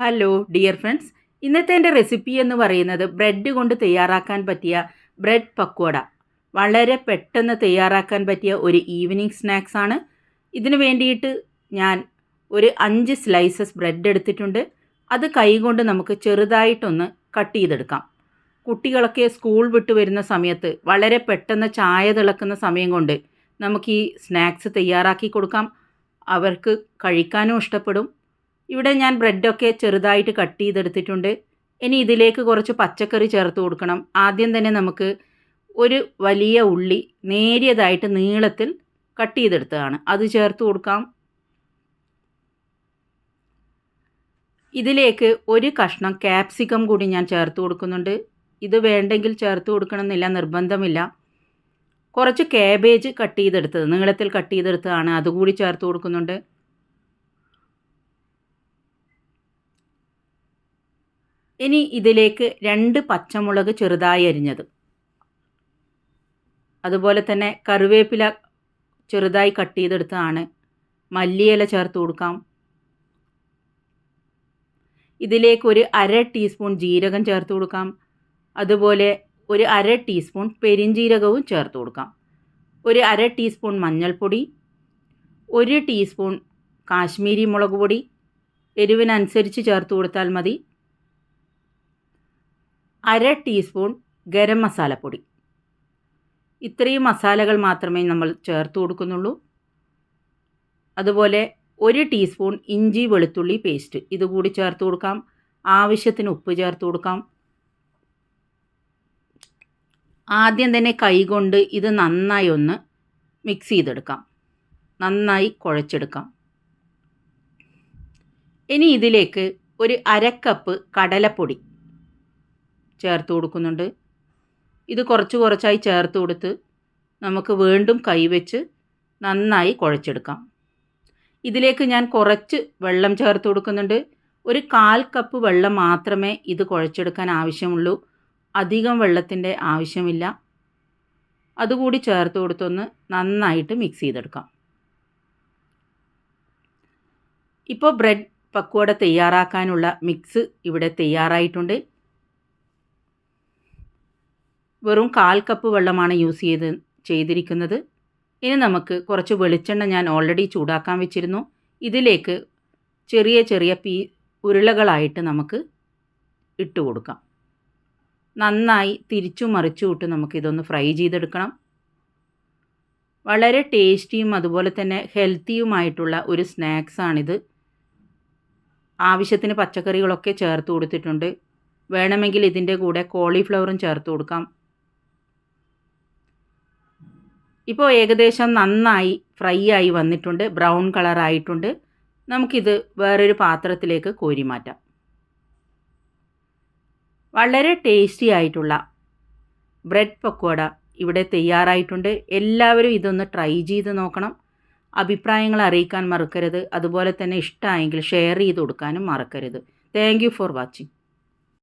Hello dear friends ഇന്നത്തെ എന്റെ recipe എന്ന് പറയുന്നത് ബ്രെഡ് കൊണ്ട് തയ്യാറാക്കാൻ പറ്റിയ ബ്രെഡ് പക്കോട വളരെ പെട്ടെന്ന് തയ്യാറാക്കാൻ പറ്റിയ ഒരു ഈവനിങ് സ്നാക്സ് ആണ്. ഇതിനു വേണ്ടിയിട്ട് ഞാൻ ഒരു അഞ്ച് സ്ലൈസസ് ബ്രെഡ് എടുത്തിട്ടുണ്ട്. അത് കൈകൊണ്ട് നമുക്ക് ചെറുതായിട്ടൊന്ന് കട്ട് ചെയ്തെടുക്കാം. കുട്ടികളൊക്കെ സ്കൂൾ വിട്ട് വരുന്ന സമയത്ത് വളരെ പെട്ടെന്ന് ചായ തിളക്കുന്ന സമയം കൊണ്ട് നമുക്ക് ഈ സ്നാക്സ് തയ്യാറാക്കി കൊടുക്കാം. അവർക്ക് കഴിക്കാനും ഇഷ്ടപ്പെടും. ഇവിടെ ഞാൻ ബ്രെഡൊക്കെ ചെറുതായിട്ട് കട്ട് ചെയ്തെടുത്തിട്ടുണ്ട്. ഇനി ഇതിലേക്ക് കുറച്ച് പച്ചക്കറി ചേർത്ത് കൊടുക്കണം. ആദ്യം തന്നെ നമുക്ക് ഒരു വലിയ ഉള്ളി നേരിയതായിട്ട് നീളത്തിൽ കട്ട് ചെയ്തെടുത്തതാണ്. അത് ചേർത്ത് കൊടുക്കാം. ഇതിലേക്ക് ഒരു കഷ്ണം ക്യാപ്സിക്കം കൂടി ഞാൻ ചേർത്ത് കൊടുക്കുന്നുണ്ട്. ഇത് വേണ്ടെങ്കിൽ ചേർത്ത് കൊടുക്കണമെന്നില്ല നിർബന്ധമില്ല. കുറച്ച് കാബേജ് കട്ട് ചെയ്തെടുത്തത് നീളത്തിൽ കട്ട് ചെയ്തെടുത്തതാണ്. അതുകൂടി ചേർത്ത് കൊടുക്കുന്നുണ്ട്. ഇനി ഇതിലേക്ക് രണ്ട് പച്ചമുളക് ചെറുതായി അരിഞ്ഞത്. അതുപോലെ തന്നെ കറിവേപ്പില ചെറുതായി കട്ട് ചെയ്തെടുത്തതാണ്. മല്ലിയില ചേർത്ത് കൊടുക്കാം. ഇതിലേക്ക് ഒരു അര ടീസ്പൂൺ ജീരകം ചേർത്ത് കൊടുക്കാം. അതുപോലെ ഒരു അര ടീസ്പൂൺ പെരിഞ്ജീരകവും ചേർത്ത് കൊടുക്കാം. ഒരു അര ടീസ്പൂൺ മഞ്ഞൾപ്പൊടി ഒരു ടീസ്പൂൺ കാശ്മീരി മുളക് പൊടി എരിവിനനുസരിച്ച് ചേർത്ത് കൊടുത്താൽ മതി. അര ടീസ്പൂൺ ഗരം മസാലപ്പൊടി. ഇത്രയും മസാലകൾ മാത്രമേ നമ്മൾ ചേർത്ത് കൊടുക്കുന്നുള്ളൂ. അതുപോലെ ഒരു ടീസ്പൂൺ ഇഞ്ചി വെളുത്തുള്ളി പേസ്റ്റ് ഇതുകൂടി ചേർത്ത് കൊടുക്കാം. ആവശ്യത്തിന് ഉപ്പ് ചേർത്ത് കൊടുക്കാം. ആദ്യം തന്നെ കൈകൊണ്ട് ഇത് നന്നായി ഒന്ന് മിക്സ് ചെയ്തെടുക്കാം. നന്നായി കുഴച്ചെടുക്കാം. ഇനി ഇതിലേക്ക് ഒരു അരക്കപ്പ് കടലപ്പൊടി ചേർത്ത് കൊടുക്കുന്നുണ്ട്. ഇത് കുറച്ച് കുറച്ചായി ചേർത്ത് കൊടുത്ത് നമുക്ക് വീണ്ടും കൈവച്ച് നന്നായി കുഴച്ചെടുക്കാം. ഇതിലേക്ക് ഞാൻ കുറച്ച് വെള്ളം ചേർത്ത് കൊടുക്കുന്നുണ്ട്. ഒരു കാൽ കപ്പ് വെള്ളം മാത്രമേ ഇത് കുഴച്ചെടുക്കാൻ ആവശ്യമുള്ളൂ. അധികം വെള്ളത്തിന്റെ ആവശ്യമില്ല. അതുകൂടി ചേർത്ത് കൊടുത്തൊന്ന് നന്നായിട്ട് മിക്സ് ചെയ്തെടുക്കാം. ഇപ്പോൾ ബ്രെഡ് പക്വട തയ്യാറാക്കാനുള്ള മിക്സ് ഇവിടെ തയ്യാറായിട്ടുണ്ട്. വെറും കാൽ കപ്പ് വെള്ളമാണ് യൂസ് ചെയ്ത് ചെയ്തിരിക്കുന്നത്. ഇനി നമുക്ക് കുറച്ച് വെളിച്ചെണ്ണ ഞാൻ ഓൾറെഡി ചൂടാക്കാൻ വെച്ചിരുന്നു. ഇതിലേക്ക് ചെറിയ ചെറിയ പീ ഉരുളകളായിട്ട് നമുക്ക് ഇട്ട് കൊടുക്കാം. നന്നായി തിരിച്ചു മറിച്ചു വിട്ട് നമുക്കിതൊന്ന് ഫ്രൈ ചെയ്തെടുക്കണം. വളരെ ടേസ്റ്റിയും അതുപോലെ തന്നെ ഹെൽത്തിയുമായിട്ടുള്ള ഒരു സ്നാക്സാണിത്. ആവശ്യത്തിന് പച്ചക്കറികളൊക്കെ ചേർത്ത് കൊടുത്തിട്ടുണ്ട്. വേണമെങ്കിൽ ഇതിന്റെ കൂടെ കോളിഫ്ലവറും ചേർത്ത് കൊടുക്കാം. ഇപ്പോൾ ഏകദേശം നന്നായി ഫ്രൈ ആയി വന്നിട്ടുണ്ട് ബ്രൗൺ കളറായിട്ടുണ്ട് നമുക്കിത് വേറൊരു പാത്രത്തിലേക്ക് കോരി മാറ്റാം. വളരെ ടേസ്റ്റി ആയിട്ടുള്ള ബ്രെഡ് പക്കോട ഇവിടെ തയ്യാറായിട്ടുണ്ട്. എല്ലാവരും ഇതൊന്ന് ട്രൈ ചെയ്ത് നോക്കണം. അഭിപ്രായങ്ങൾ അറിയിക്കാൻ മറക്കരുത്. അതുപോലെ തന്നെ ഇഷ്ടമായെങ്കിൽ ഷെയർ ചെയ്ത് കൊടുക്കാനും മറക്കരുത്. Thank for watching.